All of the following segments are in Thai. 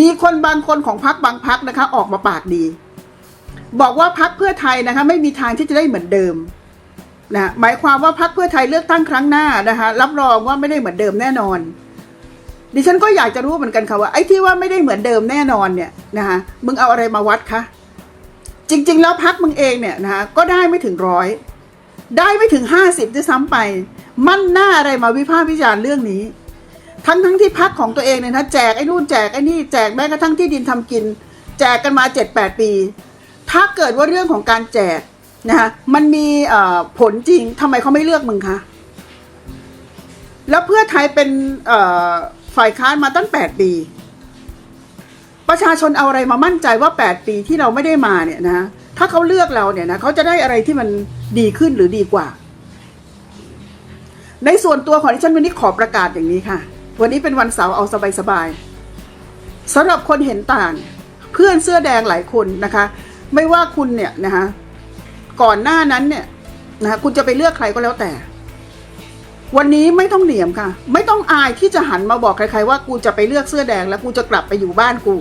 มีคนบางคนของพักบางพักนะคะ ออกมาปากดี บอกว่าพักเพื่อไทยนะคะ ไม่มีทางที่จะได้เหมือนเดิมนะหมายความว่าพักเพื่อไทยเลือกตั้งครั้งหน้านะคะรับรองว่าไม่ได้เหมือนเดิมแน่นอน ดิฉันก็อยากจะรู้เหมือนกันค่ะว่าไอ้ที่ว่าไม่ได้เหมือนเดิมแน่นอนเนี่ยนะคะมึงเอาอะไรมาวัดคะจริง ๆ แล้วพักมึงเองเนี่ยนะคะก็ได้ไม่ถึงร้อยได้ไม่ถึงห้าสิบด้วยซ้ำไป มั่นหน้าอะไรมาวิพากษ์วิจารณ์เรื่องนี้ ทั้งทั้งที่พักของตัวเองเนี่ยนะแจกไอ้นู่นแจกไอ้นี่แจกแม้กระทั่งที่ดินทำกิน แจกกันมาเจ็ดแปดปี ถ้าเกิดว่าเรื่องของการแจกนะคะมันมีผลจริงทำไมเขาไม่เลือกมึงคะแล้วเพื่อไทยเป็นฝ่ายค้านมาตั้งแปดปี ประชาชนเอาอะไรมามั่นใจว่าแปดปีที่เราไม่ได้มาเนี่ยนะถ้าเขาเลือกเราเนี่ยนะเขาจะได้อะไรที่มันดีขึ้นหรือดีกว่า ในส่วนตัวของดิฉันวันนี้ขอประกาศอย่างนี้ค่ะ วันนี้เป็นวันเสาร์เอาสบายๆสำหรับคนเห็นต่าง เพื่อนเสื้อแดงหลายคนนะคะ ไม่ว่าคุณเนี่ยนะคะก่อนหน้านั้นเนี่ยนะคะคุณจะไปเลือกใครก็แล้วแต่ วันนี้ไม่ต้องเหนียมค่ะ ไม่ต้องอายที่จะหันมาบอกใครๆว่ากูจะไปเลือกเสื้อแดงแล้วกูจะกลับไปอยู่บ้านกู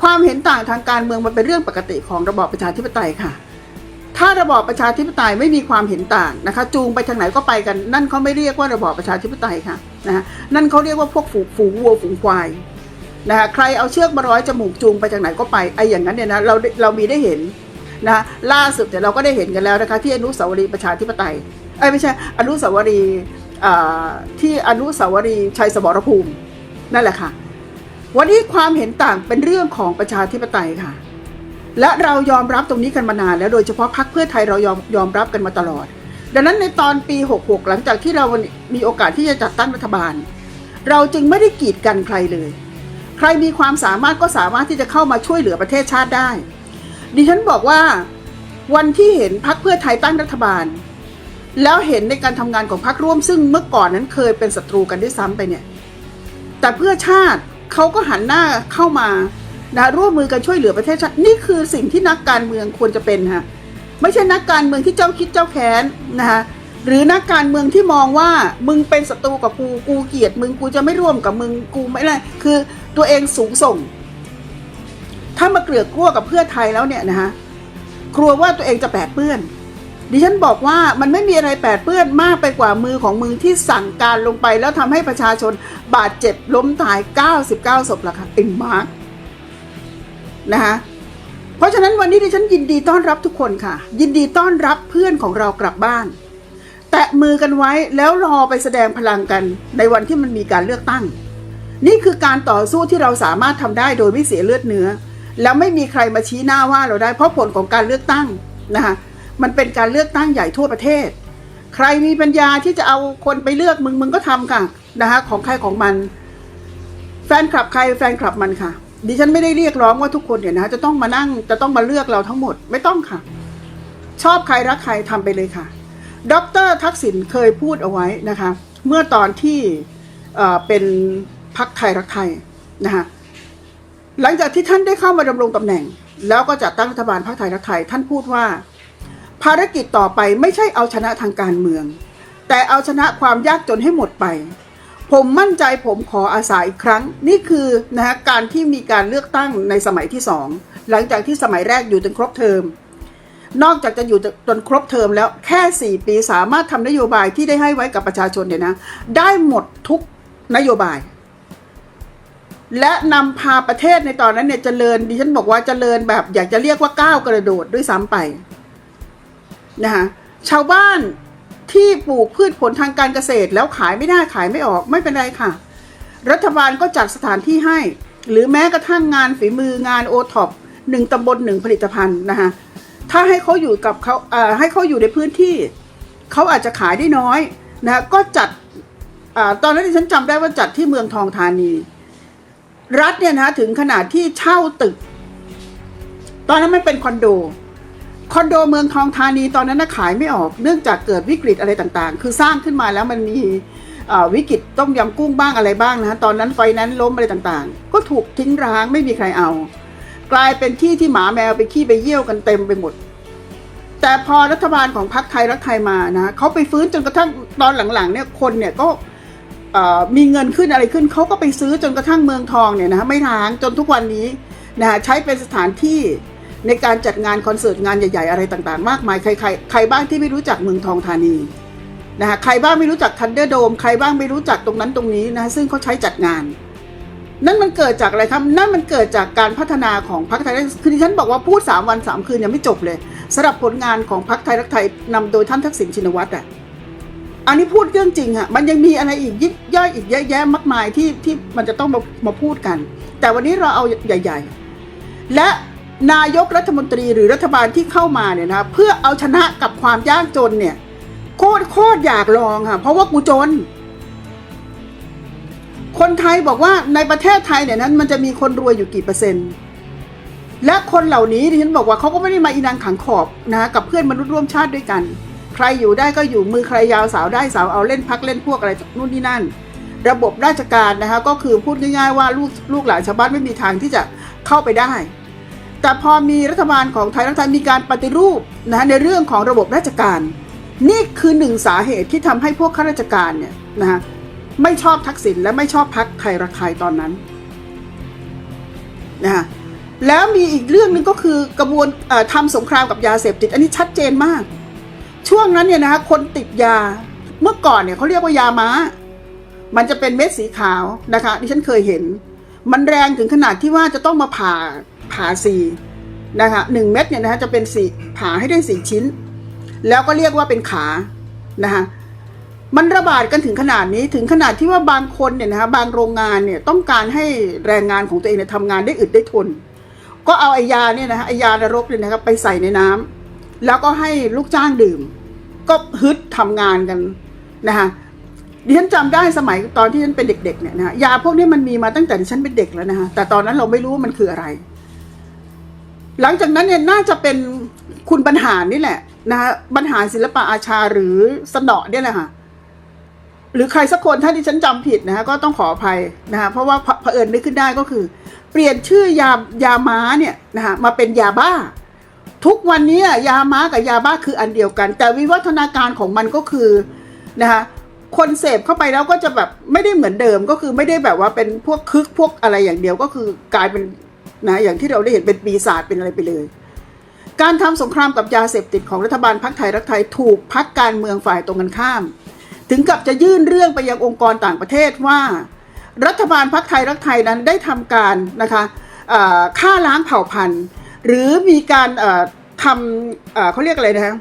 ความเห็นต่างทางการเมืองมันเป็นเรื่องปกติของระบอบประชาธิปไตยค่ะ ถ้าระบอบประชาธิปไตยไม่มีความเห็นต่างนะคะ จูงไปทางไหนก็ไปกัน นั่นเขาไม่เรียกว่าระบอบประชาธิปไตยค่ะนะฮะนั่นเขาเรียกว่าพวกฝูงฝูงวัวฝูงควายนะคะใครเอาเชือกมาร้อยจมูกจูงไปทางไหนก็ไปไอ้อย่างนั้นเนี่ยนะเราเรามีได้เห็นนะล่าสุดเดี๋ยเราก็ได้เห็นกันแล้วนะคะ ที่อนุสาวรีย์ประชาธิปไตยไอ้ไม่ใช่อนุสาวรีย์ที่อนุสาวรีย์ชัยสมรภูมินั่นแหละค่ะ วันนี้ความเห็นต่างเป็นเรื่องของประชาธิปไตยค่ะ และเรายอมรับตรงนี้กันมานานแล้วโดยเฉพาะพรรคเพื่อไทยเรายอมยอมรับกันมาตลอด ดังนั้นในตอนปี 66 หลังจากที่เรามีโอกาสที่จะจัดตั้งรัฐบาล เราจึงไม่ได้กีดกันใครเลย ใครมีความสามารถก็สามารถที่จะเข้ามาช่วยเหลือประเทศชาติได้ ดิฉันบอกว่าวันที่เห็นพรรคเพื่อไทยตั้งรัฐบาล แล้วเห็นในการทำงานของพรรคร่วมซึ่งเมื่อก่อนนั้นเคยเป็นศัตรูกันด้วยซ้ำไปเนี่ย แต่เพื่อชาติเขาก็หันหน้าเข้ามา นะร่วมมือกันช่วยเหลือประเทศชาตินี่คือสิ่งที่นักการเมืองควรจะเป็นค่ะไม่ใช่นักการเมืองที่เจ้าคิดเจ้าแค้นนะคะหรือนักการเมืองที่มองว่ามึงเป็นศัตรูกับกูกูเกลียดมึงกูจะไม่ร่วมกับมึงกูไม่อะไรคือตัวเองสูงส่ง ถ้ามาเกลือกกลัวกับเพื่อไทยแล้วเนี่ยนะคะกลัวว่าตัวเองจะแปดเปื้อน ดิฉันบอกว่ามันไม่มีอะไรแปดเปื้อนมากไปกว่ามือของมึงที่สั่งการลงไปแล้วทำให้ประชาชนบาดเจ็บล้มตาย 99ศพละค่ะเอ็งมาร์ก นะคะเพราะฉะนั้นวันนี้ดิฉันยินดีต้อนรับทุกคนค่ะ ยินดีต้อนรับเพื่อนของเรากลับบ้าน แตะมือกันไว้แล้วรอไปแสดงพลังกันในวันที่มันมีการเลือกตั้ง นี่คือการต่อสู้ที่เราสามารถทำได้โดยไม่เสียเลือดเนื้อ แล้วไม่มีใครมาชี้หน้าว่าเราได้เพราะผลของการเลือกตั้งนะคะมันเป็นการเลือกตั้งใหญ่ทั่วประเทศ ใครมีปัญญาที่จะเอาคนไปเลือกมึงมึงก็ทำค่ะนะคะของใครของมัน แฟนคลับใครแฟนคลับมันค่ะ ดิฉันไม่ได้เรียกร้องว่าทุกคนเนี่ยนะจะต้องมานั่งจะต้องมาเลือกเราทั้งหมดไม่ต้องค่ะ ชอบใครรักใครทำไปเลยค่ะ ดรทักษิณเคยพูดเอาไว้นะคะ เมื่อตอนที่เป็นพักไทยรักไทยนะคะหลังจากที่ท่านได้เข้ามาดำรงตำแหน่ง แล้วก็จัดตั้งรัฐบาลพักไทยรักไทย ท่านพูดว่า ภารกิจต่อไปไม่ใช่เอาชนะทางการเมือง แต่เอาชนะความยากจนให้หมดไป ผมมั่นใจผมขออาสาอีกครั้ง นี่คือนะฮะการที่มีการเลือกตั้งในสมัยที่สองหลังจากที่สมัยแรกอยู่จนครบเทอม นอกจากจะอยู่จนครบเทอมแล้วแค่ 4 ปีสามารถทำนโยบายที่ได้ให้ไว้กับประชาชนเนี่ยนะ ได้หมดทุกนโยบาย และนำพาประเทศในตอนนั้นเนี่ยเจริญดิฉันบอกว่าเจริญแบบอยากจะเรียกว่าก้าวกระโดดด้วยซ้ำไปนะคะชาวบ้าน ที่ปลูกพืชผลทางการเกษตรแล้วขายไม่ได้ขายไม่ออกไม่เป็นไรค่ะ รัฐบาลก็จัดสถานที่ให้ หรือแม้กระทั่งงานฝีมืองานโอท็อปหนึ่งตำบลหนึ่งผลิตภัณฑ์นะคะถ้าให้เขาอยู่กับเขาเให้เขาอยู่ในพื้นที่เขาอาจจะขายได้น้อยนะก็จัดอตอนนั้นที่ฉันจำได้ว่าจัดที่เมืองทองธานี รัฐเนี่ยนะถึงขนาดที่เช่าตึก ตอนนั้นมันเป็นคอนโด คอนโดเมืองทองธานีตอนนั้นนะขายไม่ออกเนื่องจากเกิดวิกฤตอะไรต่างๆ คือสร้างขึ้นมาแล้วมันมีวิกฤตต้มยำกุ้งบ้างอะไรบ้างนะฮะตอนนั้นไฟนั้นล้มอะไรต่างๆ ก็ถูกทิ้งร้างไม่มีใครเอา กลายเป็นที่ที่หมาแมวไปขี้ไปเยี่ยวกันเต็มไปหมด แต่พอรัฐบาลของพรรคไทยรักไทยมานะเขาไปฟื้นจนกระทั่งตอนหลังๆเนี่ยคนเนี่ยก็มีเงินขึ้นอะไรขึ้นเขาก็ไปซื้อจนกระทั่งเมืองทองเนี่ยนะฮะไม่ร้างจนทุกวันนี้นะฮะใช้เป็นสถานที่ ในการจัดงานคอนเสิร์ตงานใหญ่ ๆ อะไรต่างๆ มากมายใครใครใครบ้างที่ไม่รู้จักเมืองทองธานีนะฮะใครบ้างไม่รู้จักทันเดอร์โดมใครบ้างไม่รู้จักตรงนั้นตรงนี้นะฮะซึ่งเขาใช้จัดงาน นั่นมันเกิดจากอะไรครับนั่นมันเกิดจากการพัฒนาของพรรคไทยรักคือที่ฉันบอกว่าพูดสามวันสามคืนยังไม่จบเลยสำหรับผลงานของพรรคไทยรักไทยนำโดยท่านทักษิณชินวัตรอะอันนี้พูดเรื่องจริงอะมันยังมีอะไรอีกยิบย่อยอีกเยอะแยะมากมายที่ที่มันจะต้องมามาพูดกัน แต่วันนี้เราเอาใหญ่ ๆ และ นายกรัฐมนตรีหรือรัฐบาลที่เข้ามาเนี่ยนะเพื่อเอาชนะกับความยากจนเนี่ยโคตรโคตรอยากลองค่ะเพราะว่ากูจน คนไทยบอกว่าในประเทศไทยเนี่ยนั้นมันจะมีคนรวยอยู่กี่เปอร์เซ็นต์ และคนเหล่านี้ดิฉันบอกว่าเขาก็ไม่ได้มาอีนางขังขอบนะกับเพื่อนมนุษย์ร่วมชาติด้วยกัน ใครอยู่ได้ก็อยู่มือใครยาวสาวได้สาวเอาเล่นพักเล่นพวกอะไรนู่นนี่นั่น ระบบราชการนะคะก็คือพูดง่ายๆว่าลูกลูกหลานชาวบ้านไม่มีทางที่จะเข้าไปได้ แต่พอมีรัฐบาลของไทยรักไทยมีการปฏิรูปนะในเรื่องของระบบราชการ นี่คือหนึ่งสาเหตุที่ทำให้พวกข้าราชการเนี่ยนะฮะไม่ชอบทักษิณและไม่ชอบพักไทยรักไทยตอนนั้นนะฮะแล้วมีอีกเรื่องหนึ่งก็คือกระบวนเอ่อทำสงครามกับยาเสพติด อันนี้ชัดเจนมาก ช่วงนั้นเนี่ยนะคะคนติดยาเมื่อก่อนเนี่ยเขาเรียกว่ายาม้า มันจะเป็นเม็ดสีขาวนะคะดิฉันเคยเห็น มันแรงถึงขนาดที่ว่าจะต้องมาผ่า ผ่าสีนะคะหนึ่งเม็ดเนี่ยนะคะจะเป็นสีผ่าให้ได้สี่ชิ้น แล้วก็เรียกว่าเป็นขานะคะมันระบาดกันถึงขนาดนี้ถึงขนาดที่ว่าบางคนเนี่ยนะคะบางโรงงานเนี่ยต้องการให้แรงงานของตัวเองเนี่ยทำงานได้อึดได้ทน ก็เอาไอยาเนี่ยนะคะไอยานรกเนี่ยนะครับไปใส่ในน้ำแล้วก็ให้ลูกจ้างดื่ม ก็ฮึดทำงานกันนะคะดิฉันจำได้สมัยตอนที่ฉันเป็นเด็กๆเนี่ยนะะยาพวกนี้มันมีมาตั้งแต่ดิฉันเป็นเด็กแล้วนะคะแต่ตอนนั้นเราไม่รู้ว่ามันคืออะไร หลังจากนั้นเนี่ยน่าจะเป็นคุณบรรหารนี่แหละนะคะบรรหารศิลปะอาชาหรือสนอเนี่ยแหละค่ะหรือใครสักคนถ้าที่ฉันจำผิดนะคะก็ต้องขออภัยนะคะเพราะว่าเผเผอิญนึกขึ้นได้ก็คือ เปลี่ยนชื่อยายาม้าเนี่ยนะคะมาเป็นยาบ้า ทุกวันนี้ยาม้ากับยาบ้าคืออันเดียวกัน แต่วิวัฒนาการของมันก็คือนะคะคนเสพเข้าไปแล้วก็จะแบบไม่ได้เหมือนเดิมก็คือไม่ได้แบบว่าเป็นพวกคึกพวกอะไรอย่างเดียวก็คือกลายเป็น นะอย่างที่เราได้เห็นเป็นปีศาจเป็นอะไรไปเลย การทำสงครามกับยาเสพติดของรัฐบาลพรรคไทยรักไทยถูกพักการเมืองฝ่ายตรงกันข้าม ถึงกับจะยื่นเรื่องไปยังองค์กรต่างประเทศว่า รัฐบาลพรรคไทยรักไทยนั้นได้ทำการนะคะฆ่าล้างเผ่าพันธุ์ หรือมีการทำเขาเรียกอะไรนะ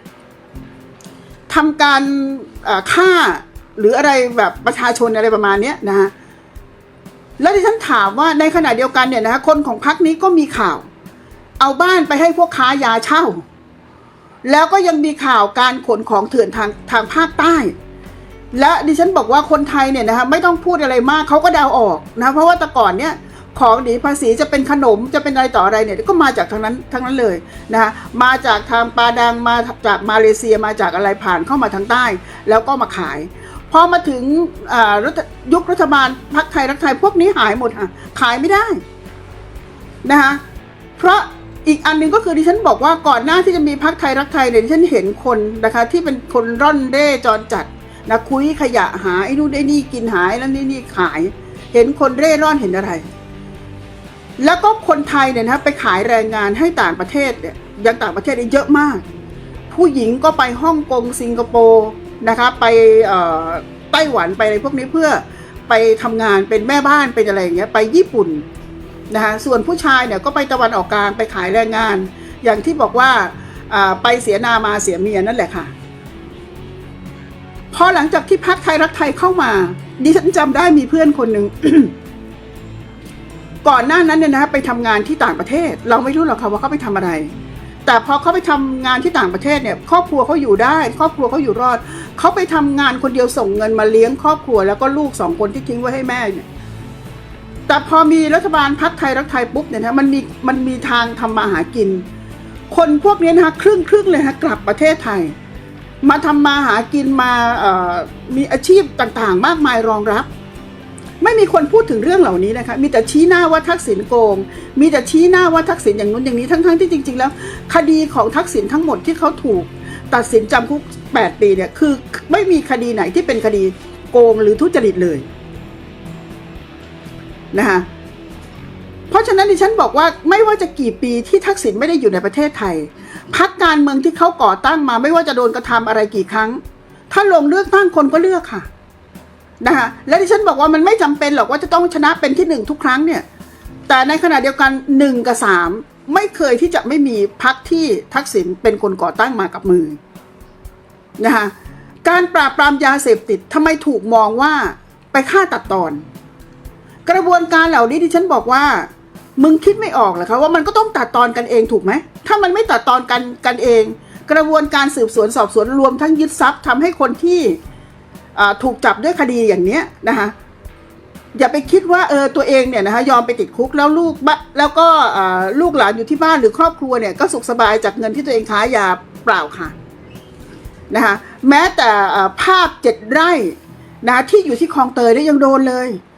ทำการฆ่าหรืออะไรแบบประชาชนอะไรประมาณนี้นะฮะ แล้วที่ฉันถามว่าในขณะเดียวกันเนี่ยนะฮะคนของพรรคนี้ก็มีข่าว เอาบ้านไปให้พวกค้ายาเช่า แล้วก็ยังมีข่าวการขนของเถื่อนทางทางภาคใต้ และดิฉันบอกว่าคนไทยเนี่ยนะคะไม่ต้องพูดอะไรมากเขาก็เดาออกนะเพราะว่าแต่ก่อนเนี่ยของหนีภาษีจะเป็นขนมจะเป็นอะไรต่ออะไรเนี่ยก็มาจากทางนั้นทั้งนั้นเลยนะคะมาจากทางปาดังมาจากมาเลเซียมาจากอะไรผ่านเข้ามาทางใต้ แล้วก็มาขาย พอมาถึงยุครัฐบาลพักไทยรักไทยพวกนี้หายหมดค่ะขายไม่ได้นะคะเพราะอีกอันหนึ่งก็คือดิฉันบอกว่าก่อนหน้าที่จะมีพักไทยรักไทยเนี่ยดิฉันเห็นคนนะคะ ที่เป็นคนร่อนเร่จรจัดนะคุยขยะหาไอ้นู่นไอ้นี่กินหายแล้วนี่นี่ขาย เห็นคนเร่ร่อนเห็นอะไร แล้วก็คนไทยเนี่ยนะไปขายแรงงานให้ต่างประเทศเนี่ยยังต่างประเทศเนี่ยเยอะมาก ผู้หญิงก็ไปฮ่องกงสิงคโปร์ นะคะไปไต้หวันไปอะไรพวกนี้เพื่อไปทำงานเป็นแม่บ้านเป็นอะไรอย่างเงี้ยไปญี่ปุ่นนะคะส่วนผู้ชายเนี่ยก็ไปตะวันออกกลางไปขายแรงงาน อย่างที่บอกว่าไปเสียนามาเสียเมียนั่นแหละค่ะพอหลังจากที่พักไทยรักไทยเข้ามา ดิฉันจำได้มีเพื่อนคนหนึ่งก่อนหน้านั้นเนี่ยนะไปทำงานที่ต่างประเทศ เราไม่รู้หรอกค่ะว่าเขาไปทำอะไร แต่พอเขาไปทำงานที่ต่างประเทศเนี่ยครอบครัวเขาอยู่ได้ ครอบครัวเขาอยู่รอดเขาไปทำงานคนเดียวส่งเงินมาเลี้ยงครอบครัว แล้วก็ลูกสองคนที่ทิ้งไว้ให้แม่เนี่ยแต่พอมีรัฐบาลพักไทยรักไทยปุ๊บเนี่ยนะมันมีมันมีทางทำมาหากิน คนพวกนี้นะครึ่งครึ่งเลยฮะกลับประเทศไทย มาทำมาหากินมามีอาชีพต่างๆ มากมายรองรับ ไม่มีคนพูดถึงเรื่องเหล่านี้นะคะ มีแต่ชี้หน้าว่าทักษิณโกง มีแต่ชี้หน้าว่าทักษิณอย่างนู้นอย่างนี้ ทั้งๆที่จริง ๆ แล้ว คดีของทักษิณทั้งหมดที่เขาถูก ตัดสินจำคุก 8 ปีเนี่ยคือไม่มีคดีไหนที่เป็นคดีโกงหรือทุจริตเลยนะคะเพราะฉะนั้นดิฉันบอกว่าไม่ว่าจะกี่ปีที่ทักษิณไม่ได้อยู่ในประเทศไทยพักการเมืองที่เขาก่อตั้งมา ไม่ว่าจะโดนกระทำอะไรกี่ครั้ง ถ้าลงเลือกตั้งคนก็เลือกค่ะ นะคะและดิฉันบอกว่ามันไม่จำเป็นหรอกว่าจะต้องชนะเป็นที่หนึ่งทุกครั้งเนี่ยแต่ในขณะเดียวกันหนึ่งกับสามไม่เคยที่จะไม่มีพักที่ทักษิณเป็นคนก่อตั้งมากับมือนะคะการปราบปรามยาเสพติดทำไมถูกมองว่าไปฆ่าตัดตอน กระบวนการเหล่านี้ที่ฉันบอกว่า มึงคิดไม่ออกเหรอคะว่ามันก็ต้องตัดตอนกันเองถูกไหมถ้ามันไม่ตัดตอนกันกันเอง กระบวนการสืบสวนสอบสวนรวมทั้งยึดทรัพย์ทำให้คนที่ ถูกจับด้วยคดีอย่างเนี้ยนะคะอย่าไปคิดว่าเออตัวเองเนี่ยนะคะยอมไปติดคุกแล้วลูกบะแล้วก็ลูกหลานอยู่ที่บ้านหรือครอบครัวเนี่ยก็สุขสบายจากเงินที่ตัวเองค้ายาเปล่าค่ะนะคะแม้แต่ภาพเจ็ดไร่นะคะที่อยู่ที่คลองเตยได้ยังโดนเลย